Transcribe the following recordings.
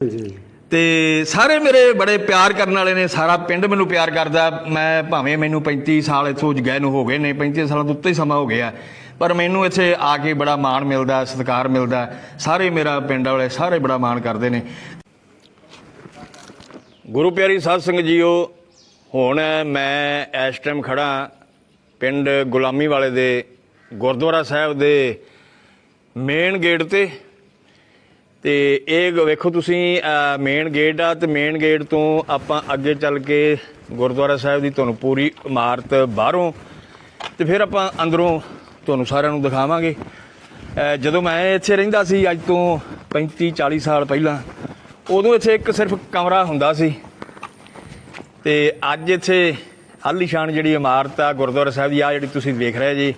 ਜੀ ਤੇ ਸਾਰੇ ਮੇਰੇ ਬੜੇ ਪਿਆਰ ਕਰਨ ਵਾਲੇ ਨੇ, ਸਾਰਾ ਪਿੰਡ ਮੈਨੂੰ ਪਿਆਰ ਕਰਦਾ। ਮੈਂ ਭਾਵੇਂ ਮੈਨੂੰ 35 ਸਾਲ ਇੱਥੋਂ ਗਏ ਨੂੰ ਹੋ ਗਏ ਨੇ 35 ਸਾਲਾਂ ਤੋਂ ਉੱਤੇ ਸਮਾਂ ਹੋ ਗਿਆ। ਪਰ ਮੈਨੂੰ ਇੱਥੇ ਆ ਕੇ ਬੜਾ ਮਾਣ ਮਿਲਦਾ, ਸਤਿਕਾਰ ਮਿਲਦਾ। ਸਾਰੇ ਮੇਰਾ ਪਿੰਡ ਵਾਲੇ ਸਾਰੇ ਬੜਾ ਮਾਣ ਕਰਦੇ ਨੇ। ਗੁਰੂ ਪਿਆਰੀ ਸਾਧ ਸੰਗਤ ਜੀਓ, ਹੁਣ ਮੈਂ ਇਸ ਟਾਈਮ ਖੜਾ ਪਿੰਡ ਗੁਲਾਮੀ ਵਾਲੇ ਦੇ ਗੁਰਦੁਆਰਾ ਸਾਹਿਬ ਦੇ ਮੇਨ ਗੇਟ ਤੇ। ਤੇ ਇਹ ਵੇਖੋ ਤੁਸੀਂ ਮੇਨ ਗੇਟ ਆ ਤੇ ਮੇਨ ਗੇਟ ਤੋਂ ਆਪਾਂ ਅੱਗੇ ਚੱਲ ਕੇ ਗੁਰਦੁਆਰਾ ਸਾਹਿਬ ਦੀ ਤੁਹਾਨੂੰ ਪੂਰੀ ਇਮਾਰਤ ਬਾਹਰੋਂ ਤੇ ਫਿਰ ਆਪਾਂ ਅੰਦਰੋਂ ਤੁਹਾਨੂੰ ਸਾਰਿਆਂ ਨੂੰ ਦਿਖਾਵਾਂਗੇ। ਜਦੋਂ ਮੈਂ ਇੱਥੇ ਰਹਿੰਦਾ ਸੀ ਅੱਜ ਤੋਂ 35 40 ਸਾਲ ਪਹਿਲਾਂ, ਉਦੋਂ ਇੱਥੇ ਇੱਕ ਸਿਰਫ ਕਮਰਾ ਹੁੰਦਾ ਸੀ। ਤੇ ਅੱਜ ਇੱਥੇ ਆਲੀਸ਼ਾਨ ਜਿਹੜੀ ਇਮਾਰਤ ਆ, ਗੁਰਦੁਆਰਾ ਸਾਹਿਬ ਦੀ ਆ ਜਿਹੜੀ ਤੁਸੀਂ ਦੇਖ ਰਹੇ ਜੀ,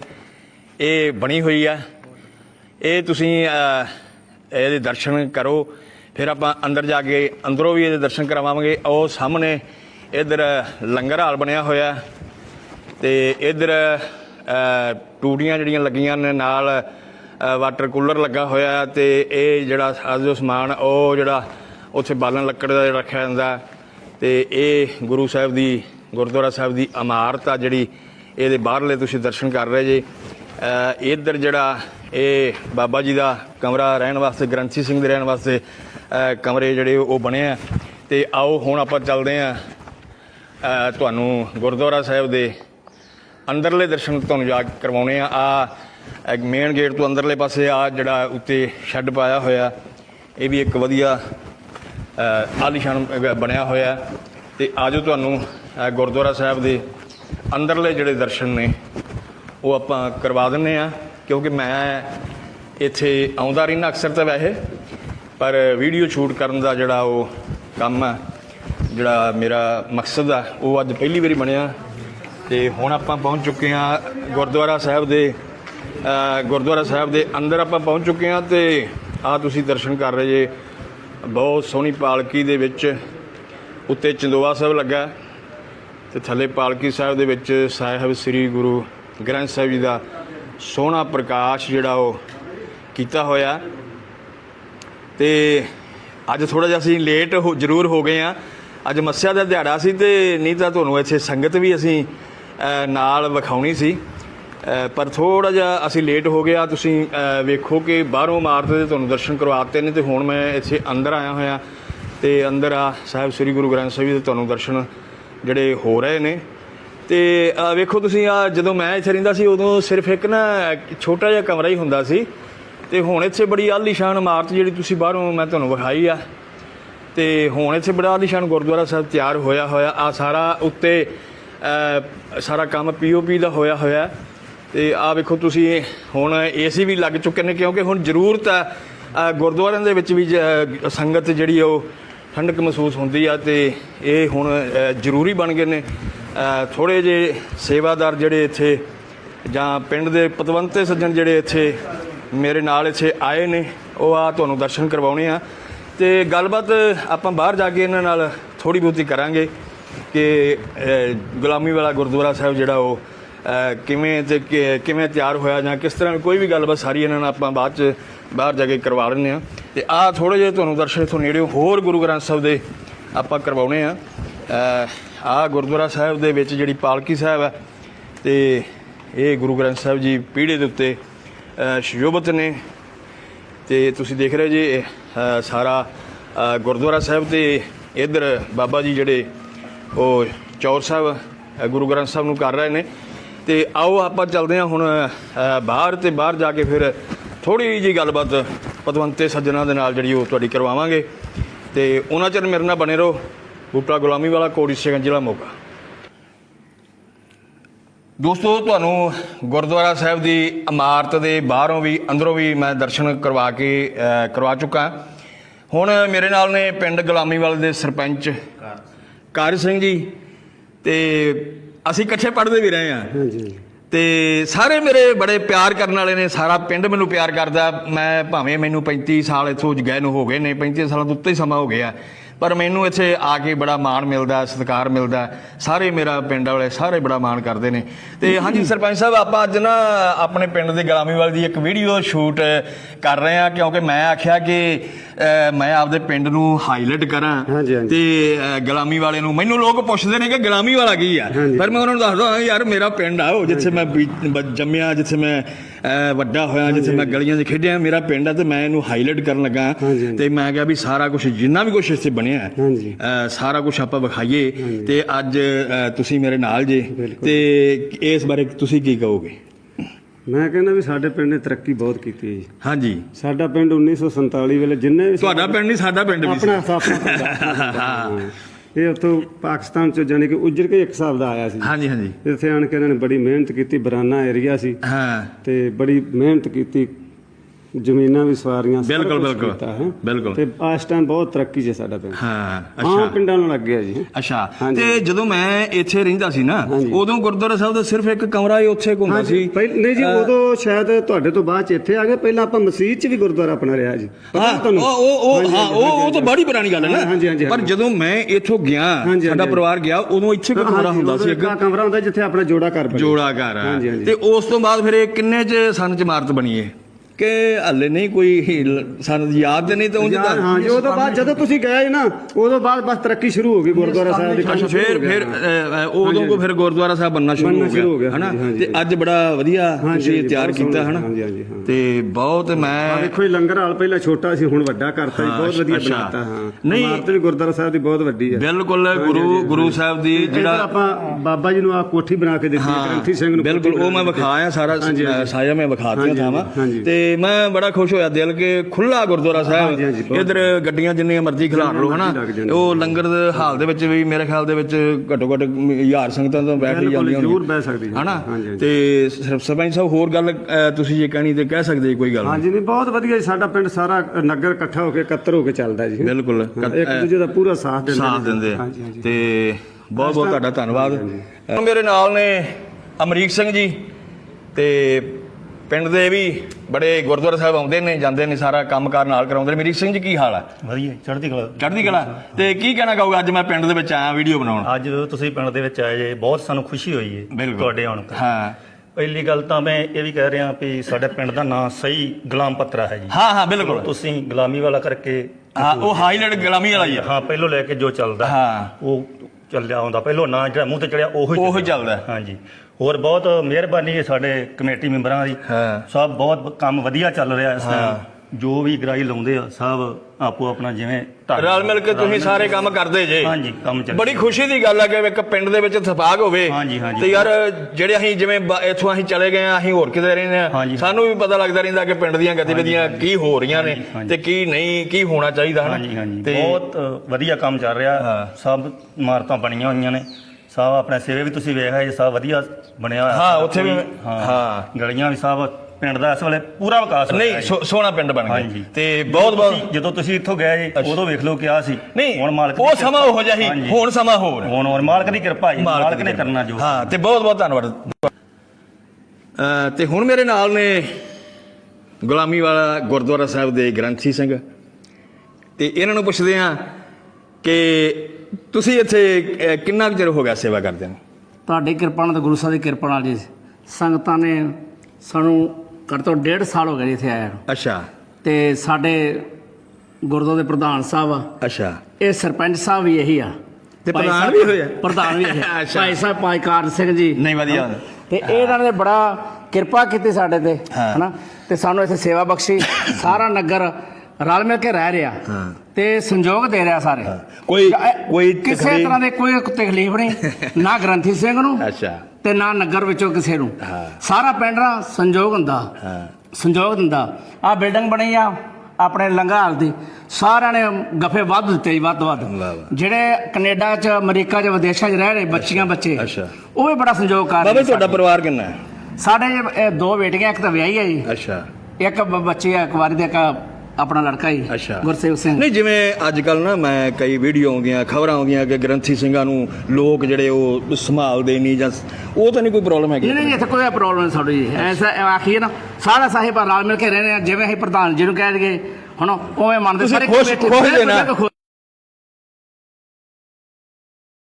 ਇਹ ਬਣੀ ਹੋਈ ਆ। ਇਹ ਤੁਸੀਂ ਇਹਦੇ ਦਰਸ਼ਨ ਕਰੋ। ਫਿਰ ਆਪਾਂ ਅੰਦਰ ਜਾ ਕੇ ਅੰਦਰੋਂ ਵੀ ਇਹਦੇ ਦਰਸ਼ਨ ਕਰਵਾਵਾਂਗੇ। ਉਹ ਸਾਹਮਣੇ ਇਧਰ ਲੰਗਰ ਹਾਲ ਬਣਿਆ ਹੋਇਆ। ਤੇ ਇਧਰ ਟੂਟੀਆਂ ਜਿਹੜੀਆਂ ਲੱਗੀਆਂ ਨੇ ਨਾਲ ਵਾਟਰ ਕੂਲਰ ਲੱਗਾ ਹੋਇਆ ਤੇ ਇਹ ਜਿਹੜਾ ਅੱਜ ਜੋ ਸਮਾਨ, ਉਹ ਜਿਹੜਾ ਉੱਥੇ ਬਾਲਣ ਲੱਕੜ ਦਾ ਰੱਖਿਆ ਜਾਂਦਾ। ਤੇ ਇਹ ਗੁਰੂ ਸਾਹਿਬ ਦੀ, ਗੁਰਦੁਆਰਾ ਸਾਹਿਬ ਦੀ ਇਮਾਰਤ ਆ ਜਿਹੜੀ ਇਹਦੇ ਬਾਹਰਲੇ ਤੁਸੀਂ ਦਰਸ਼ਨ ਕਰ ਰਹੇ ਜੇ। ਅਹ ਇੱਧਰ ਜਿਹੜਾ ਇਹ ਬਾਬਾ ਜੀ ਦਾ ਕਮਰਾ ਰਹਿਣ ਵਾਸਤੇ, ਗ੍ਰੰਥੀ ਸਿੰਘ ਦੇ ਰਹਿਣ ਵਾਸਤੇ ਕਮਰੇ ਜਿਹੜੇ ਉਹ ਬਣੇ ਆ। ਤੇ ਆਓ ਹੁਣ ਆਪਾਂ ਚੱਲਦੇ ਆ ਤੁਹਾਨੂੰ ਗੁਰਦੁਆਰਾ ਸਾਹਿਬ ਦੇ ਅੰਦਰਲੇ ਦਰਸ਼ਨ ਤੁਹਾਨੂੰ ਜਾ ਕੇ ਕਰਵਾਉਣੇ ਆ। ਆ ਮੇਨ ਗੇਟ ਤੋਂ ਅੰਦਰਲੇ ਪਾਸੇ ਆ ਜਿਹੜਾ ਉੱਤੇ ਸ਼ੈੱਡ ਪਾਇਆ ਹੋਇਆ, ਇਹ ਵੀ ਇੱਕ ਵਧੀਆ ਆਲੀਸ਼ਾਨ ਬਣਿਆ ਹੋਇਆ। ਤੇ ਆਜੋ ਤੁਹਾਨੂੰ ਗੁਰਦੁਆਰਾ ਸਾਹਿਬ ਦੇ ਅੰਦਰਲੇ ਜਿਹੜੇ ਦਰਸ਼ਨ ਨੇ, ਉਹ ਆਪਾਂ ਕਰਵਾ ਦਿੰਨੇ ਆ, ਕਿਉਂਕਿ ਮੈਂ ਇੱਥੇ ਆਉਂਦਾ ਰਹਿਣਾ ਅਕਸਰ ਤਾਂ ਵੈਸੇ, ਪਰ ਵੀਡੀਓ ਸ਼ੂਟ ਕਰਨ ਦਾ ਜਿਹੜਾ ਉਹ ਕੰਮ ਆ, ਜਿਹੜਾ ਮੇਰਾ ਮਕਸਦ ਆ, ਉਹ ਅੱਜ ਪਹਿਲੀ ਵਾਰੀ ਬਣਿਆ। ਤੇ ਹੁਣ ਆਪਾਂ ਪਹੁੰਚ ਚੁੱਕੇ ਆ ਗੁਰਦੁਆਰਾ ਸਾਹਿਬ ਦੇ ਗੁਰਦੁਆਰਾ ਸਾਹਿਬ ਦੇ ਅੰਦਰ ਆਪਾਂ ਪਹੁੰਚ ਚੁੱਕੇ ਆ ਤੇ ਆ ਤੁਸੀਂ ਦਰਸ਼ਨ ਕਰ ਰਹੇ ਜੇ। ਬਹੁਤ ਸੋਹਣੀ ਪਾਲਕੀ ਦੇ ਵਿੱਚ ਉੱਤੇ ਚੰਦੋਆ ਸਾਹਿਬ ਲੱਗਾ ਤੇ ਥੱਲੇ ਪਾਲਕੀ ਸਾਹਿਬ ਦੇ ਵਿੱਚ ਸਾਹਿਬ ਸ੍ਰੀ ਗੁਰੂ ਗ੍ਰੰਥ ਸਾਹਿਬ ਜੀ ਦਾ ਸੋਹਣਾ ਪ੍ਰਕਾਸ਼ ਜਿਹੜਾ ਉਹ ਕੀਤਾ ਹੋਇਆ। ਤੇ ਅੱਜ ਥੋੜਾ ਜਿਹਾ ਅਸੀਂ ਲੇਟ ਹੋ, ਜ਼ਰੂਰ ਹੋ ਗਏ ਆ ਅੱਜ ਮੱਸਿਆ ਦਾ ਦਿਹਾੜਾ ਸੀ ਤੇ ਨਹੀਂ ਤਾਂ ਤੁਹਾਨੂੰ ਇੱਥੇ ਸੰਗਤ ਵੀ ਅਸੀਂ ਨਾਲ ਵਿਖਾਉਣੀ ਸੀ। ਪਰ ਥੋੜਾ ਜਿਹਾ ਅਸੀਂ ਲੇਟ ਹੋ ਗਿਆ ਤੁਸੀਂ ਵੇਖੋ ਕਿ ਬਾਹਰੋਂ ਇਮਾਰਤ ਦੇ ਤੁਹਾਨੂੰ ਦਰਸ਼ਨ ਕਰਵਾਤੇ ਨੇ ਤੇ ਹੁਣ ਮੈਂ ਇੱਥੇ ਅੰਦਰ ਆਇਆ ਹੋਇਆ। ਤੇ ਅੰਦਰ ਆ ਸਾਹਿਬ ਸ੍ਰੀ ਗੁਰੂ ਗ੍ਰੰਥ ਸਾਹਿਬ ਜੀ ਦੇ ਤੁਹਾਨੂੰ ਦਰਸ਼ਨ ਜਿਹੜੇ ਹੋ ਰਹੇ ਨੇ। ਤੇ ਵੇਖੋ ਤੁਸੀਂ ਆ ਜਦੋਂ ਮੈਂ ਇੱਥੇ ਰਹਿੰਦਾ ਸੀ ਉਦੋਂ ਸਿਰਫ ਇੱਕ ਨਾ ਛੋਟਾ ਜਿਹਾ ਕਮਰਾ ਹੀ ਹੁੰਦਾ ਸੀ। ਤੇ ਹੁਣ ਇੱਥੇ ਬੜੀ ਆਲੀਸ਼ਾਨ ਇਮਾਰਤ ਜਿਹੜੀ ਤੁਸੀਂ ਬਾਹਰੋਂ ਮੈਂ ਤੁਹਾਨੂੰ ਵਿਖਾਈ ਆ। ਤੇ ਹੁਣ ਇੱਥੇ ਬੜਾ ਆਲੀਸ਼ਾਨ ਗੁਰਦੁਆਰਾ ਸਾਹਿਬ ਤਿਆਰ ਹੋਇਆ ਹੋਇਆ। ਆ ਸਾਰਾ ਉੱਤੇ ਸਾਰਾ ਕੰਮ ਪੀਓਪੀ ਦਾ ਹੋਇਆ ਹੋਇਆ। ਤੇ ਆ ਵੇਖੋ ਤੁਸੀਂ, ਹੁਣ ਏਸੀ ਵੀ ਲੱਗ ਚੁੱਕੇ ਨੇ ਕਿਉਂਕਿ ਹੁਣ ਜ਼ਰੂਰਤ ਹੈ ਗੁਰਦੁਆਰਿਆਂ ਦੇ ਵਿੱਚ ਵੀ ਸੰਗਤ ਜਿਹੜੀ ਉਹ ਠੰਡਕ ਮਹਿਸੂਸ ਹੁੰਦੀ ਆ ਤੇ ਇਹ ਹੁਣ ਜ਼ਰੂਰੀ ਬਣ ਗਏ ਨੇ। ਥੋੜੇ ਜੇ ਸੇਵਾਦਾਰ ਜਿਹੜੇ ਇੱਥੇ ਜਾਂ ਪਿੰਡ ਦੇ ਪਤਵੰਤੇ ਸੱਜਣ ਜਿਹੜੇ ਇੱਥੇ ਮੇਰੇ ਨਾਲ ਇੱਥੇ ਆਏ ਨੇ, ਉਹ ਆ ਤੁਹਾਨੂੰ ਦਰਸ਼ਨ ਕਰਵਾਉਣੇ ਆ। ਤੇ ਗੱਲਬਾਤ ਆਪਾਂ ਬਾਹਰ ਜਾ ਕੇ ਇਹਨਾਂ ਨਾਲ ਥੋੜੀ ਬਹੁਤੀ ਕਰਾਂਗੇ ਕਿ ਗੁਲਾਮੀ ਵਾਲਾ ਗੁਰਦੁਆਰਾ ਸਾਹਿਬ ਜਿਹੜਾ ਉਹ ਕਿਵੇਂ ਤੇ ਕਿ- ਕਿਵੇਂ ਤਿਆਰ ਹੋਇਆ ਜਾਂ ਕਿਸ ਤਰ੍ਹਾਂ ਕੋਈ ਵੀ ਗੱਲਬਾਤ ਸਾਰੀ ਇਹਨਾਂ ਨਾਲ ਆਪਾਂ ਬਾਅਦ ਚ ਬਾਹਰ ਜਾ ਕੇ ਕਰਵਾ ਲੈਂਦੇ ਆ। ਤੇ ਆ ਥੋੜੇ ਜਿਹੇ ਤੁਹਾਨੂੰ ਦਰਸ਼ਨ ਇਥੋਂ ਨੇੜੇ ਹੋਰ ਗੁਰੂ ਗ੍ਰੰਥ ਸਾਹਿਬ ਦੇ ਆਪਾਂ ਕਰਵਾਉਣੇ ਆ। ਆ ਗੁਰਦੁਆਰਾ ਸਾਹਿਬ ਦੇ ਵਿੱਚ ਜਿਹੜੀ ਪਾਲਕੀ ਸਾਹਿਬ ਹੈ ਤੇ ਇਹ ਗੁਰੂ ਗ੍ਰੰਥ ਸਾਹਿਬ ਜੀ ਪੀੜੇ ਦੇ ਉੱਤੇ ਅ, ਨੇ ਤੇ ਤੁਸੀਂ ਦੇਖ ਰਹੇ ਜੀ ਸਾਰਾ ਗੁਰਦੁਆਰਾ ਸਾਹਿਬ ਤੇ ਇਧਰ ਬਾਬਾ ਜੀ ਜਿਹੜੇ ਉਹ ਚੌਰ ਸਾਹਿਬ ਗੁਰੂ ਗ੍ਰੰਥ ਸਾਹਿਬ ਨੂੰ ਕਰ ਰਹੇ ਨੇ। ਤੇ ਆਓ ਆਪਾਂ ਚੱਲਦੇ ਹਾਂ ਹੁਣ ਬਾਹਰ ਤੇ ਬਾਹਰ ਜਾ ਕੇ ਫਿਰ ਥੋੜੀ ਜੀ ਗੱਲਬਾਤ ਪਤਵੰਤੇ ਸੱਜਣਾ ਦੇ ਨਾਲ ਜਿਹੜੀ ਉਹ ਤੁਹਾਡੀ ਕਰਵਾਵਾਂਗੇ। ਤੇ ਉਹਨਾਂ ਚਿਰ ਮੇਰੇ ਨਾਲ ਬਣੇ ਰਹੋ ਬੂਟਾ ਗੁਲਾਮੀ ਵਾਲਾ ਕੋੜੀ ਸਿੰਘ ਜ਼ਿਲ੍ਹਾ ਮੋਗਾ ਦੋਸਤੋ ਤੁਹਾਨੂੰ ਗੁਰਦੁਆਰਾ ਸਾਹਿਬ ਦੀ ਇਮਾਰਤ ਦੇ ਬਾਹਰੋਂ ਵੀ ਅੰਦਰੋਂ ਵੀ ਮੈਂ ਦਰਸ਼ਨ ਕਰਵਾ ਕੇ ਕਰਵਾ ਚੁੱਕਾ। ਹੁਣ ਮੇਰੇ ਨਾਲ ਨੇ ਪਿੰਡ ਗੁਲਾਮੀ ਵਾਲੇ ਦੇ ਸਰਪੰਚ ਕਾਰ ਸਿੰਘ ਜੀ ਤੇ ਅਸੀਂ ਇਕੱਠੇ ਪੜ੍ਹਦੇ ਵੀ ਰਹੇ ਹਾਂ। ਤੇ ਸਾਰੇ ਮੇਰੇ ਬੜੇ ਪਿਆਰ ਕਰਨ ਵਾਲੇ ਨੇ ਸਾਰਾ ਪਿੰਡ ਮੈਨੂੰ ਪਿਆਰ ਕਰਦਾ। ਮੈਂ ਭਾਵੇਂ ਮੈਨੂੰ 35 ਸਾਲ ਇੱਥੋਂ ਗਏ ਨੂੰ ਹੋ ਗਏ ਨੇ 35 ਸਾਲਾਂ ਤੋਂ ਉੱਤੇ ਹੀ ਸਮਾਂ ਹੋ ਗਿਆ। ਪਰ ਮੈਨੂੰ ਇੱਥੇ ਆ ਕੇ ਬੜਾ ਮਾਣ ਮਿਲਦਾ ਸਤਿਕਾਰ ਮਿਲਦਾ ਸਾਰੇ ਮੇਰਾ ਪਿੰਡ ਵਾਲੇ ਸਾਰੇ ਬੜਾ ਮਾਣ ਕਰਦੇ ਨੇ ਤੇ ਹਾਂਜੀ ਸਰਪੰਚ ਸਾਹਿਬ ਆਪਾਂ ਅੱਜ ਨਾ ਆਪਣੇ ਪਿੰਡ ਦੇ ਗੁਲਾਮੀਵਾਲ ਦੀ ਇੱਕ ਵੀਡੀਓ ਸ਼ੂਟ ਕਰ ਰਹੇ ਆ ਕਿਉਂਕਿ ਮੈਂ ਆਖਿਆ ਕਿ ਮੈਂ ਆਪਦੇ ਪਿੰਡ ਨੂੰ ਹਾਈਲਾਈਟ ਕਰਾਂ। ਤੇ ਗੁਲਾਮੀ ਵਾਲੇ ਨੂੰ ਮੈਨੂੰ ਲੋਕ ਪੁੱਛਦੇ ਨੇ ਕਿ ਗੁਲਾਮੀ ਵਾਲਾ ਕੀ ਆ। ਪਰ ਮੈਂ ਉਹਨਾਂ ਨੂੰ ਦੱਸਦਾ ਯਾਰ ਮੇਰਾ ਪਿੰਡ ਆ ਉਹ ਜਿੱਥੇ ਮੈਂ ਜੰਮਿਆ ਜਿੱਥੇ ਮੈਂ ਵੱਡਾ ਹੋਇਆ ਜਿੱਥੇ ਮੈਂ ਗਲੀਆਂ 'ਚ ਖੇਡਿਆ ਮੇਰਾ ਪਿੰਡ ਆ ਤੇ ਮੈਂ ਇਹਨੂੰ ਹਾਈਲਾਈਟ ਕਰਨ ਲੱਗਾ। ਤੇ ਮੈਂ ਕਿਹਾ ਵੀ ਸਾਰਾ ਕੁਝ ਜਿੰਨਾ ਵੀ ਕੁਝ ਇੱਥੇ ਬਣਿਆ ਸਾਰਾ ਕੁਝ ਆਪਾਂ ਵਿਖਾਈਏ। ਤੇ ਅੱਜ ਤੁਸੀਂ ਮੇਰੇ ਨਾਲ ਜੇ। ਤੇ ਇਸ ਬਾਰੇ ਤੁਸੀਂ ਕੀ ਕਹੋਗੇ? ਮੈਂ ਕਹਿੰਦਾ ਵੀ ਸਾਡੇ ਪਿੰਡ ਨੇ ਤਰੱਕੀ ਬਹੁਤ ਕੀਤੀ ਹੈ ਜੀ। ਹਾਂਜੀ। ਸਾਡਾ ਪਿੰਡ 1947 ਵੇਲੇ ਜਿੰਨੇ ਵੀ ਤੁਹਾਡਾ ਪਿੰਡ ਨਹੀਂ ਸਾਡਾ ਪਿੰਡ ਵੀ ਆਪਣਾ ਆਪਣਾ। ਹਾਂ। ਇਹ ਉੱਥੋਂ ਪਾਕਿਸਤਾਨ ਚੋਂ ਜਾਣੀ ਕਿ ਉੱਜੜ ਕੇ ਇੱਕ ਹਿਸਾਬ ਦਾ ਆਇਆ ਸੀ। ਹਾਂਜੀ ਹਾਂਜੀ। ਇੱਥੇ ਆਣ ਕੇ ਇਹਨਾਂ ਨੇ ਬੜੀ ਮਿਹਨਤ ਕੀਤੀ ਬਰਾਨਾ ਏਰੀਆ ਸੀ। ਹਾਂ। ਤੇ ਬੜੀ ਮਿਹਨਤ ਕੀਤੀ ਜ਼ਮੀਨਾਂ ਵੀ ਸਵਾਰੀਆਂ ਸਾਰਾ ਬਿਲਕੁਲ, ਕੁਛ ਬਿਲਕੁਲ। ਕੀਤਾ, ਹੈਂ। ਬਿਲਕੁਲ। ਤੇ ਇਸ ਟਾਈਮ ਬਹੁਤ ਤਰੱਕੀ ਜੇ ਸਾਡਾ ਪਿੰਡ ਹਾਂ ਹਾਂ ਅੱਛਾ ਪਿੰਡਾਂ ਨੂੰ ਲੱਗ ਗਿਆ ਜੀ ਅੱਛਾ। ਤੇ ਜਦੋਂ ਮੈਂ ਇੱਥੇ ਰਹਿੰਦਾ ਸੀ ਨਾ। ਉਦੋਂ ਗੁਰਦੁਆਰਾ ਸਾਹਿਬ ਦਾ ਸਿਰਫ ਇੱਕ ਕਮਰਾ ਹੀ ਉੱਥੇ ਘੁੰਮਦਾ ਸੀ ਪਹਿਲ ਨਹੀਂ ਜੀ ਉਦੋਂ ਸ਼ਾਇਦ ਤੁਹਾਡੇ ਤੋਂ ਬਾਅਦ ਚ ਇੱਥੇ ਆ ਗਏ ਪਹਿਲਾਂ ਆਪਾਂ ਮਸਜਿਦ ਚ ਵੀ ਗੁਰਦੁਆਰਾ ਆਪਣਾ ਰਿਹਾ ਜੀ ਪਤਾ ਹਾਂ ਤੁਹਾਨੂੰ ਉਹ ਹਾਂ ਤਾਂ ਬੜੀ ਪੁਰਾਣੀ ਗੱਲ ਹੈ ਹਾਂਜੀ, ਨਾ ਹਾਂਜੀ। ਪਰ ਜਦੋਂ ਮੈਂ ਇੱਥੋਂ ਗਿਆ ਹਾਂਜੀ, ਸਾਡਾ ਹਾਂਜੀ। ਪਰਿਵਾਰ ਗਿਆ ਉਦੋਂ ਇੱਥੇ ਕੋਈ ਕਮਰਾ ਹੁੰਦਾ ਸੀ ਇੱਕ ਇੱਕ ਕਮਰਾ ਹੁੰਦਾ ਜਿੱਥੇ ਆਪਣਾ ਜੋੜਾ ਘਰ ਬਣਿਆ ਜੋੜਾ ਘਰ ਆ। ਹਾਂਜੀ, ਹਾਂਜੀ। ਤੇ ਉਸ ਤੋਂ ਬਾਅਦ ਫਿਰ ਇਹ ਕਿੰਨੇ ਚ ਸੰਨ ਚ ਇਮਾਰਤ ਬਣੀ ਹੈ ਕਿ ਹੱਲੇ ਨਹੀਂ ਕੋਈ ਸਾਨੂੰ ਯਾਦ ਤੇ ਨਹੀਂ ਤਾਂ ਉਂਝ ਤਾਂ ਹਾਂ ਜੀ ਉਦੋਂ ਬਾਅਦ ਜਦੋਂ ਤੁਸੀਂ ਗਏ ਨਾ ਉਦੋਂ ਬਾਅਦ ਬਸ ਤਰੱਕੀ ਸ਼ੁਰੂ ਹੋ ਗਈ ਗੁਰਦੁਆਰਾ ਸਾਹਿਬ ਦੀ ਅੱਛਾ ਫਿਰ ਫਿਰ ਉਦੋਂ ਕੋ ਫਿਰ ਗੁਰਦੁਆਰਾ ਸਾਹਿਬ ਬੰਨਾ ਸ਼ੁਰੂ ਹੋ ਗਿਆ ਹਨਾ? ਤੇ ਅੱਜ ਬੜਾ ਵਧੀਆ ਤੁਸੀਂ ਤਿਆਰ ਕੀਤਾ ਹਨਾ। ਤੇ ਬਹੁਤ ਆ ਮੈਂ ਦੇਖੋ ਇਹ ਲੰਗਰ ਹਾਲ ਪਹਿਲਾਂ ਛੋਟਾ ਸੀ ਹੁਣ ਵੱਡਾ ਕਰਤਾ ਜੀ ਹਾਂ, ਬਹੁਤ ਵਧੀਆ। ਬਣਾਤਾ ਹਾਂ। ਨਹੀਂ। ਇਮਾਰਤ ਵੀ ਗੁਰਦੁਆਰਾ ਸਾਹਿਬ ਦੀ ਬਹੁਤ ਵੱਡੀ ਹੈ। ਬਿਲਕੁਲ ਗੁਰੂ ਗੁਰੂ ਸਾਹਿਬ ਦੀ ਜਿਹੜਾ ਆਪਾਂ ਬਾਬਾ ਜੀ ਨੂੰ ਆ ਕੋਠੀ ਬਣਾ ਕੇ ਦਿੱਤੀ ਹੈ, ਗ੍ਰੰਥੀ ਸਿੰਘ ਨੂੰ ਬਿਲਕੁਲ ਉਹ ਮੈਂ ਵਿਖਾਇਆ ਸਾਰਾ ਸਾਇਆ ਮੈਂ ਵਿਖਾਤੀਆਂ ਹਾਂਜੀ, ਥਾਵਾਂ। ਤੇ ਮੈਂ ਬੜਾ ਖੁਸ਼ ਹੋਇਆ ਦਿਲ ਕਿ ਖੁੱਲਾ ਗੁਰਦੁਆਰਾ ਸਾਹਿਬ। ਇਧਰ ਗੱਡੀਆਂ ਜਿੰਨੀਆਂ ਮਰਜ਼ੀ ਖਿਲਾਰ ਲਓ ਹਨਾ। ਉਹ ਲੰਗਰ ਦੇ ਹਾਲ ਦੇ ਵਿੱਚ ਵੀ ਮੇਰੇ ਖਿਆਲ ਦੇ ਵਿੱਚ ਘੱਟੋ ਘੱਟ ਹਜ਼ਾਰ ਸੰਗਤਾਂ ਤਾਂ ਬੈਠ ਹੀ ਜਾਂਦੀਆਂ ਜ਼ਰੂਰ ਬਹਿ ਸਕਦੀ। ਹਨਾ। ਤੇ ਸਰ- ਸਰਪੰਚ ਸਾਹਿਬ ਹੋਰ ਗੱਲ ਤੁਸੀਂ ਜੇ ਕਹਿਣੀ ਤੇ ਕਹਿ ਸਕਦੇ ਕੋਈ ਗੱਲ ਹਾਂਜੀ ਨਹੀਂ ਬਹੁਤ ਵਧੀਆ ਜੀ ਸਾਡਾ ਪਿੰਡ ਸਾਰਾ ਨਗਰ ਇਕੱਠਾ ਹੋ ਕੇ ਇਕੱਤਰ ਹੋ ਕੇ ਚੱਲਦਾ ਜੀ ਬਿਲਕੁਲ ਇੱਕ ਦੂਜੇ ਦਾ ਪੂਰਾ ਸਾਥ ਦਿੰਦੇ ਸਾਥ। ਦਿੰਦੇ ਤੇ ਬਹੁਤ ਬਹੁਤ ਤੁਹਾਡਾ ਧੰਨਵਾਦ ਮੇਰੇ ਨਾਲ ਨੇ ਅਮਰੀਕ ਸਿੰਘ ਜੀ ਤੇ ਪਿੰਡ ਦੇ ਵੀ ਬੜੇ ਗੁਰਦੁਆਰਾ ਸਾਹਿਬ ਆਉਂਦੇ ਨੇ ਜਾਂਦੇ ਨੇ ਸਾਰਾ ਕੰਮਕਾਰ ਨਾਲ ਕਰਾਉਂਦੇ ਨੇ। ਅਮਰੀਕ ਸਿੰਘ ਜੀ ਕੀ ਹਾਲ ਆ? ਵਧੀਆ ਚੜ੍ਹਦੀ ਕਲਾ। ਚੜ੍ਹਦੀ ਕਲਾ। ਤੇ ਕੀ ਕਹਿਣਾ ਕਹੋਗੇ ਅੱਜ ਮੈਂ ਪਿੰਡ ਦੇ ਵਿੱਚ ਆਇਆ ਵੀਡੀਓ ਬਣਾਉਣ? ਅੱਜ ਤੁਸੀਂ ਪਿੰਡ ਦੇ ਵਿੱਚ ਆਏ ਜੇ ਬਹੁਤ ਸਾਨੂੰ ਖੁਸ਼ੀ ਹੋਈ ਹੈ ਬਿਲਕੁਲ। ਤੁਹਾਡੇ ਆਉਣ ਤੇ ਹਾਂ। ਪਹਿਲੀ ਗੱਲ ਤਾਂ ਮੈਂ ਇਹ ਵੀ ਕਹਿ ਰਿਹਾ ਵੀ ਸਾਡੇ ਪਿੰਡ ਦਾ ਨਾਂ ਸਹੀ ਗੁਲਾਮ ਪੱਤਰਾ ਹੈ ਜੀ। ਹਾਂ ਹਾਂ ਬਿਲਕੁਲ। ਤੁਸੀਂ ਗੁਲਾਮੀ ਵਾਲਾ ਕਰਕੇ ਹਾਂ ਉਹ ਹਾਈਲਾਈਟ ਗੁਲਾਮੀ ਵਾਲਾ ਹੀ ਆ। ਹਾਂ ਪਹਿਲੋਂ ਲੈ ਕੇ ਜੋ ਚੱਲਦਾ ਹਾਂ। ਉਹ ਚੱਲਿਆ ਹੁੰਦਾ ਪਹਿਲੋਂ ਨਾਂ ਜਿਹੜਾ ਮੂੰਹ ਤੇ ਚੜਿਆ ਉਹੀ ਉਹੀ ਚੱਲਦਾ। ਹਾਂਜੀ। ਹੋਰ ਬਹੁਤ ਮਿਹਰਬਾਨੀ ਹੈ ਸਾਡੇ ਕਮੇਟੀ ਮੈਂਬਰਾਂ ਦੀ। ਹਾਂ। ਸਭ ਬਹੁਤ ਕੰਮ ਵਧੀਆ ਚੱਲ ਰਿਹਾ ਇਸ ਟਾਈਮ ਜੋ ਵੀ ਗਰਾਈ ਲਾਉਂਦੇ ਆ ਸਭ ਆਪੋ ਆਪਣਾ ਜਿਵੇਂ ਢੰਗ- ਰਲ ਮਿਲ ਕੇ ਤੁਸੀਂ ਸਾਰੇ ਕੰਮ ਕਰਦੇ ਜੇ ਹਾਂਜੀ ਕੰਮ ਚੱਲ ਬੜੀ ਖੁਸ਼ੀ ਦੀ ਗੱਲ ਹੈ ਕਿ ਇੱਕ ਪਿੰਡ ਦੇ ਵਿੱਚ ਇਤਫਾਕ ਹੋਵੇ ਹਾਂਜੀ, ਹਾਂਜੀ। ਤੇ ਯਾਰ ਜਿਹੜੇ ਅਸੀਂ ਜਿਵੇਂ ਬ- ਇੱਥੋਂ ਅਸੀਂ ਚਲੇ ਗਏ ਆ ਅਸੀਂ ਹੋਰ ਕਿਤੇ ਰਹਿੰਦੇ ਆ ਹਾਂਜੀ। ਸਾਨੂੰ ਵੀ ਪਤਾ ਲੱਗਦਾ ਰਹਿੰਦਾ ਕਿ ਪਿੰਡ ਦੀਆਂ ਗਤੀਵਿਧੀਆਂ ਕੀ ਹੋ ਰਹੀਆਂ ਨੇ ਹਾਂਜੀ। ਤੇ ਕੀ ਨਹੀਂ ਕੀ ਹੋਣਾ ਚਾਹੀਦਾ ਹਨਾ ਹਾਂਜੀ ਹਾਂਜੀ ਤੇ ਬਹੁਤ ਵਧੀਆ ਕੰਮ ਚੱਲ ਰਿਹਾ ਹਾਂ। ਸਭ ਇਮਾਰਤਾਂ ਬਣੀਆਂ ਹੋਈਆਂ ਨੇ ਸਭ ਆਪਣੇ ਸਿਰੇ ਵੀ ਤੁਸੀਂ ਵੇਖਿਆ ਜੀ ਸਭ ਵਧੀਆ ਬਣਿਆ ਹੋਇਆ ਹਾਂ, ਉੱਥੇ ਵੀ ਹਾਂ ਹਾਂ। ਗਲੀਆਂ ਵੀ ਸਭ ਪਿੰਡ ਦਾ ਇਸ ਵੇਲੇ ਪੂਰਾ ਵਿਕਾਸ ਹੋ ਰਿਹਾ ਨਹੀਂ। ਸੋ- ਸੋਹਣਾ ਪਿੰਡ ਬਣ ਹਾਂਜੀ। ਗਿਆ ਤੇ ਬਹੁਤ ਬਹੁਤ ਤੁਸੀਂ- ਜਦੋਂ ਤੁਸੀਂ ਇੱਥੋਂ ਗਏ ਜੀ ਉਦੋਂ ਵੇਖ ਲਓ ਕਿਹਾ ਸੀ। ਨਹੀਂ ਹੁਣ ਮਾਲਕ ਦੀ ਉਹ ਕਿਰਪਾ- ਸਮਾਂ ਉਹੋ ਜਿਹਾ ਹਾਂਜੀ। ਹੁਣ ਸਮਾਂ ਹੋਰ। ਹੈ। ਹੁਣ ਹੁਣ ਮਾਲਕ ਦੀ ਕਿਰਪਾ ਜੀ ਮਾਲਕ ਨੇ ਕਿਰਪਾ। ਕਰਨਾ ਜੋ। ਹਾਂ ਤੇ ਬਹੁਤ ਬਹੁਤ ਧੰਨਵਾਦ। ਅ, ਤੇ ਹੁਣ ਮੇਰੇ ਨਾਲ ਨੇ ਗੁਲਾਮੀ ਵਾਲਾ ਗੁਰਦੁਆਰਾ ਸਾਹਿਬ ਦੇ ਗ੍ਰੰਥੀ ਸਿੰਘ। ਤੇ ਇਹਨਾਂ ਨੂੰ ਪੁੱਛਦੇ ਆ ਕਿ ਤੁਸੀਂ ਇੱਥੇ ਅ, ਕਿੰਨਾ ਕੁ ਚਿਰ ਹੋ ਗਿਆ ਸੇਵਾ ਕਰਦੇ ਨੂੰ? ਤੁਹਾਡੀ ਕਿਰਪਾ ਨਾਲ ਤੇ ਗੁਰੂ ਸਾਹਿਬ ਦੀ ਕਿਰਪਾ ਨਾਲ ਜੀ। ਸੰਗਤਾਂ ਨੇ ਸਾਨੂੰ ਘੱਟ ਤੋਂ ਡੇਢ ਸਾਲ ਹੋ ਗਏ ਜੀ ਇੱਥੇ ਆਇਆ ਨੂੰ। ਅੱਛਾ। ਤੇ ਸਾਡੇ ਗੁਰਦੁਆਰੇ ਦੇ ਪ੍ਰਧਾਨ ਸਾਹਿਬ ਆ। ਅੱਛਾ। ਇਹ ਸਰਪੰਚ ਸਾਹਿਬ ਵੀ ਇਹੀ ਆ। ਤੇ ਭਾਈ ਪ੍ਰਧਾਨ ਸਾਹਿਬ- ਵੀ ਹੋਏ ਆ? ਪ੍ਰਧਾਨ ਵੀ ਇਹੀ ਆ। ਅੱਛਾ। ਭਾਈ ਸਾਹਿਬ ਪਾਈਕਾਰ ਸਿੰਘ ਜੀ। ਨਹੀਂ ਵਧੀਆ। ਤੇ ਇਹਨਾਂ ਨੇ ਬੜਾ ਕਿਰਪਾ ਕੀਤੀ ਸਾਡੇ ਤੇ ਹਾਂ। ਹਨਾ? ਤੇ ਸਾਨੂੰ ਇੱਥੇ ਸੇਵਾ ਬਖਸ਼ੀ। ਸਾਰਾ ਨਗਰ ਰਲ ਮਿਲ ਕੇ ਰਹਿ ਰਿਹਾ। ਹਾਂ। ਤੇ ਸੰਯੋਗ ਦੇ ਰਿਹਾ ਸਾਰੇ। ਕੋਈ ਕੋਈ ਕਿਸੇ ਤਕਲੀਫ- ਤਰ੍ਹਾਂ ਦੇ ਕੋਈ ਤਕਲੀਫ ਨਹੀਂ। ਨਾ ਗ੍ਰੰਥੀ ਸਿੰਘ ਨੂੰ ਅੱਛਾ। ਤੇ ਨਾ ਨਗਰ ਵਿੱਚੋਂ ਕਿਸੇ ਨੂੰ। ਸਾਰਾ ਪਿੰਡ ਦਾ ਸੰਯੋਗ ਹੁੰਦਾ। ਹਾਂ। ਸੰਯੋਗ ਦਿੰਦਾ। ਆ ਬਿਲਡਿੰਗ ਬਣੀ ਆ ਆਪਣੇ ਲੰਗਾਲ ਦੀ। ਸਾਰਿਆਂ ਨੇ ਗੱਫੇ ਵੱਧ ਦਿੱਤੇ ਜੀ ਵੱਧ ਤੋਂ ਵੱਧ। ਜਿਹੜੇ ਕੈਨੇਡਾ ਚ ਅਮਰੀਕਾ ਚ ਵਿਦੇਸ਼ਾਂ ਚ ਰਹਿ ਰਹੇ ਬੱਚੀਆਂ ਬੱਚੇ। ਉਹ ਵੀ ਬੜਾ ਸੰਯੋਗ ਕਰ ਬਾਬਾ ਰਹੇ ਜੀ, ਤੁਹਾਡਾ। ਪਰਿਵਾਰ ਕਿੰਨਾ ਹੈ? ਸਾਡੇ ਦੋ ਬੇਟੀਆਂ ਇੱਕ ਤਾਂ ਵਿਆਹੀ ਹੈ ਜੀ। ਅੱਛਾ। ਇੱਕ ਬੱਚੀ ਆ ਕੁਵਾਰੀ ਦੇ ਇੱਕ ਆਪਣਾ ਲੜਕਾ ਹੀ ਅੱਛਾ ਗੁਰਸੇਵ ਸਿੰਘ ਨਹੀਂ ਜਿਵੇਂ ਅੱਜ ਕੱਲ ਨਾ ਮੈਂ ਕਈ ਵੀਡੀਓ ਆਉਂਦੀਆਂ ਖਬਰਾਂ ਆਉਂਦੀਆਂ ਕਿ ਗ੍ਰੰਥੀ ਸਿੰਘਾਂ ਨੂੰ ਲੋਕ ਜਿਹੜੇ ਉਹ ਸੰਭਾਲਦੇ ਨਹੀਂ ਜਾਂ ਉਹ ਤਾਂ ਨਹੀਂ ਕੋਈ ਪ੍ਰੋਬਲਮ ਹੈਗੀ ਨਹੀਂ ਨਹੀਂ ਇੱਥੇ ਕੋਈ ਪ੍ਰੋਬਲਮ ਨਹੀਂ ਸਾਡੀ ਐਸਾ ਆਖੀਏ ਨਾ ਸਾਰਾ ਸਾਹਿਬ ਰਲ ਮਿਲ ਕੇ ਰਹਿੰਦੇ ਆ ਜਿਵੇਂ ਅਸੀਂ ਪ੍ਰਧਾਨ ਜੀ ਨੂੰ ਕਹਿ ਦਈਏ ਹੁਣ ਉਵੇਂ ਮੰਨਦੇ ਸਾਰੇ ਖੁਸ਼- ਕਮੇਟੀ- ਖੁਸ਼ ਜੇ ਨਾ? ਬਿਲਕੁਲ ਖੁਸ਼।